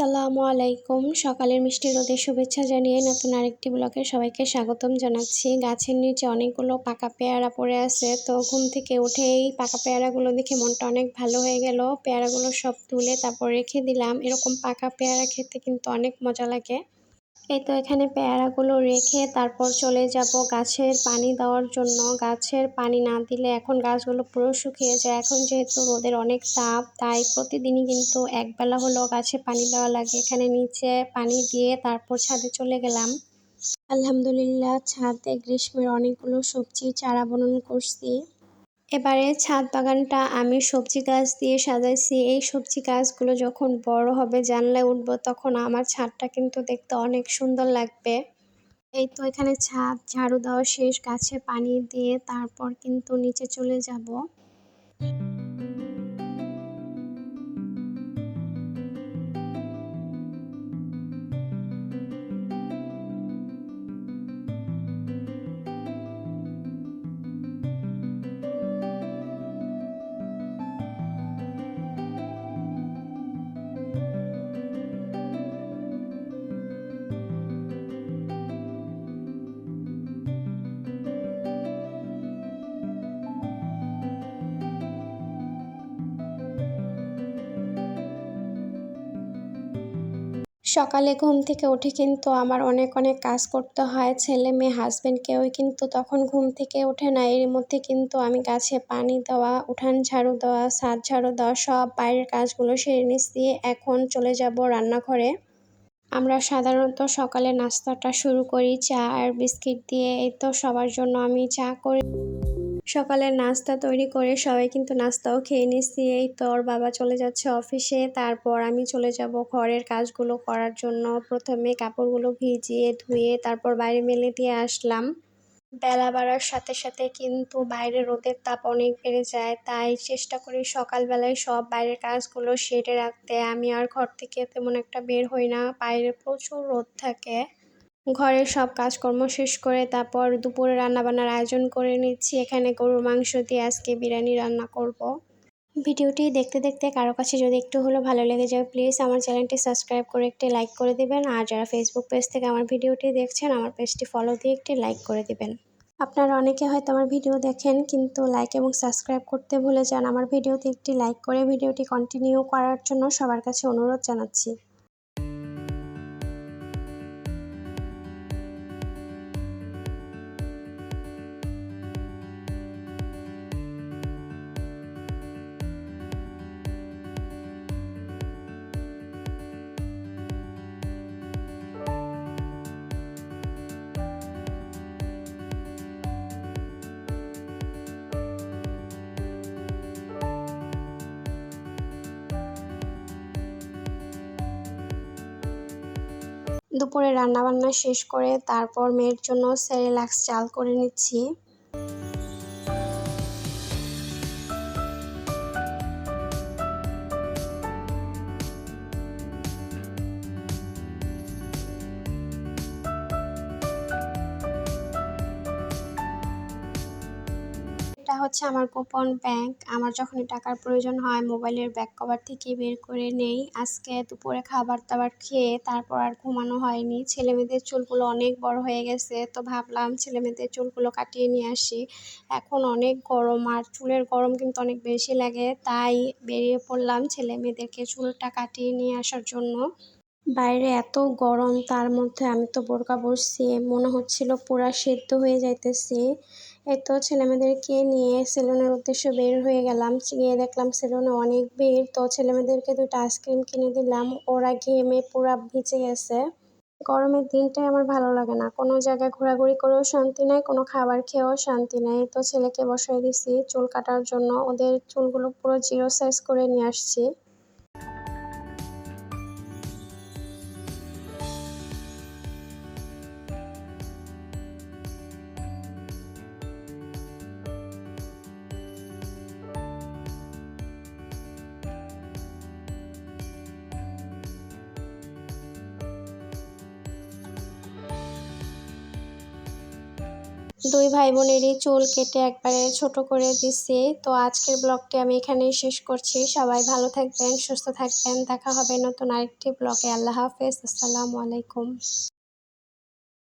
আসসালামু আলাইকুম। সকালের মিষ্টি রোদের শুভেচ্ছা জানিয়ে নতুন আরেকটি ব্লকে সবাইকে স্বাগতম জানাচ্ছি। গাছের নিচে অনেকগুলো পাকা পেয়ারা পড়ে আছে। তো ঘুম থেকে উঠেই পাকা পেয়ারাগুলো দেখে মনটা অনেক ভালো হয়ে গেল। পেয়ারাগুলো সব তুলে তারপর রেখে দিলাম। এরকম পাকা পেয়ারা খেতে কিন্তু অনেক মজা লাগে। এই তো এখানে পেয়ারাগুলো রেখে তারপর চলে যাব গাছের পানি দেওয়ার জন্য। গাছের পানি না দিলে এখন গাছগুলো পুরো শুকিয়ে যায়। এখন যেহেতু রোদের অনেক তাপ, তাই প্রতিদিনই কিন্তু একবেলা হলো গাছে পানি দেওয়া লাগে। এখানে নিচে পানি দিয়ে তারপর ছাদে চলে গেলাম। আলহামদুলিল্লাহ, ছাদে গ্রীষ্মের অনেকগুলো সবজি চারা বনন করছি। এবারে ছাদ বাগানটা আমি সবজি গাছ দিয়ে সাজাইছি। এই সবজি গাছগুলো যখন বড় হবে, জানলায় উঠব, তখন আমার ছাদটা কিন্তু দেখতে অনেক সুন্দর লাগবে। এই তো এখানে ছাদ, ঝাড়ু দেওয়া শেষ, গাছে পানি দিয়ে তারপর কিন্তু নিচে চলে যাব। সকালে ঘুম থেকে উঠে কিন্তু আমার অনেক অনেক কাজ করতে হয়। ছেলে মেয়ে হাজব্যান্ড কেউই কিন্তু তখন ঘুম থেকে ওঠে না। এর মধ্যে কিন্তু আমি গাছে পানি দেওয়া, উঠান ঝাড়ু দেওয়া ছাদ ঝাড়ু দেওয়া সব বাইরের কাজগুলো সেরে নিচ দিয়ে এখন চলে যাব রান্নাঘরে। আমরা সাধারণত সকালে নাস্তাটা শুরু করি, চা আর বিস্কিট দিয়ে। এই তো সবার জন্য আমি চা করি। সকালের নাস্তা তৈরি করে সবাই কিন্তু নাস্তাও খেয়ে নিচ্ছি এই তোর বাবা চলে যাচ্ছে অফিসে। তারপর আমি চলে যাব ঘরের কাজগুলো করার জন্য। প্রথমে কাপড়গুলো ভিজিয়ে ধুয়ে তারপর বাইরে মেলে দিয়ে আসলাম। বেলা বাড়ার সাথে সাথে কিন্তু বাইরে রোদের তাপ অনেক বেড়ে যায়। তাই চেষ্টা করি সকালবেলায় সব বাইরের কাজগুলো সেরে রাখতে। আমি আর ঘর থেকে তেমন একটা বের হই না। বাইরে প্রচুর রোদ থাকে। ঘরের সব কাজকর্ম শেষ করে তারপর দুপুরে রান্নাবান্নার আয়োজন করে নিচ্ছি। এখানে গরুর মাংস দিয়ে আজকে বিরিয়ানি রান্না করব। ভিডিওটি দেখতে দেখতে কারও কাছে যদি একটু হলেও ভালো লেগে যায় প্লিজ আমার চ্যানেলটি সাবস্ক্রাইব করে একটি লাইক করে দিবেন। আর যারা ফেসবুক পেজ থেকে আমার ভিডিওটি দেখছেন, আমার পেজটি ফলো দিয়ে একটি লাইক করে দিবেন। আপনারা অনেকে হয়তো আমার ভিডিও দেখেন, কিন্তু লাইক এবং সাবস্ক্রাইব করতে ভুলে যান। আমার ভিডিওতে একটি লাইক করে ভিডিওটি কন্টিনিউ করার জন্য সবার কাছে অনুরোধ জানাচ্ছি। দুপুরে রান্নাবান্না শেষ করে তারপর মেয়ের জন্য সেরেলাক্স চাল করে নিচ্ছি। এটা হচ্ছে আমার কুপন ব্যাংক। আমার যখনই টাকার প্রয়োজন হয়, মোবাইলের ব্যাক কভার থেকে বের করে নেই। আজকে দুপুরে খাবার দাবার খেয়ে তারপর আর ঘুমানো হয়নি। ছেলে মেয়েদের চুলগুলো অনেক বড় হয়ে গেছে, তো ভাবলাম ছেলে মেয়েদের চুলগুলো কাটিয়ে নিয়ে আসি। এখন অনেক গরম আর চুলের গরম কিন্তু অনেক বেশি লাগে, তাই বেরিয়ে পড়লাম ছেলে মেয়েদেরকে চুলটা কাটিয়ে নিয়ে আসার জন্য। বাইরে এত গরম, তার মধ্যে আমি তো বোরকা বসছি মনে হচ্ছিল পুরা সেদ্ধ হয়ে যাইতেছি। এই তো ছেলেমেয়েদেরকে নিয়ে সেলুনের উদ্দেশ্যে বের হয়ে গেলাম, গিয়ে দেখলাম সেলুনে অনেক ভিড়, তো ছেলেমেয়েদেরকে দুটো আইসক্রিম কিনে দিলাম, ওরা ঘেমে পুরা ভিজে গেছে। গরমের দিনটাই আমার ভালো লাগে না, কোনো জায়গায় ঘোরাঘুরি করেও শান্তি নাই, কোনো খাবার খেয়েও শান্তি নাই। তো ছেলেকে বসাই দিছি, চুল কাটার জন্য, ওদের চুলগুলো পুরো জিরো সাইজ করে নিয়ে আসছি। দুই ভাই বোনেরই চুল কেটে একবারে ছোট করে দিছি তো আজকের ব্লগটি আমি এখানেই শেষ করছি। সবাই ভালো থাকবেন, সুস্থ থাকবেন। দেখা হবে নতুন আরেকটি ব্লগে। আল্লাহ হাফেজ। আসসালামু আলাইকুম।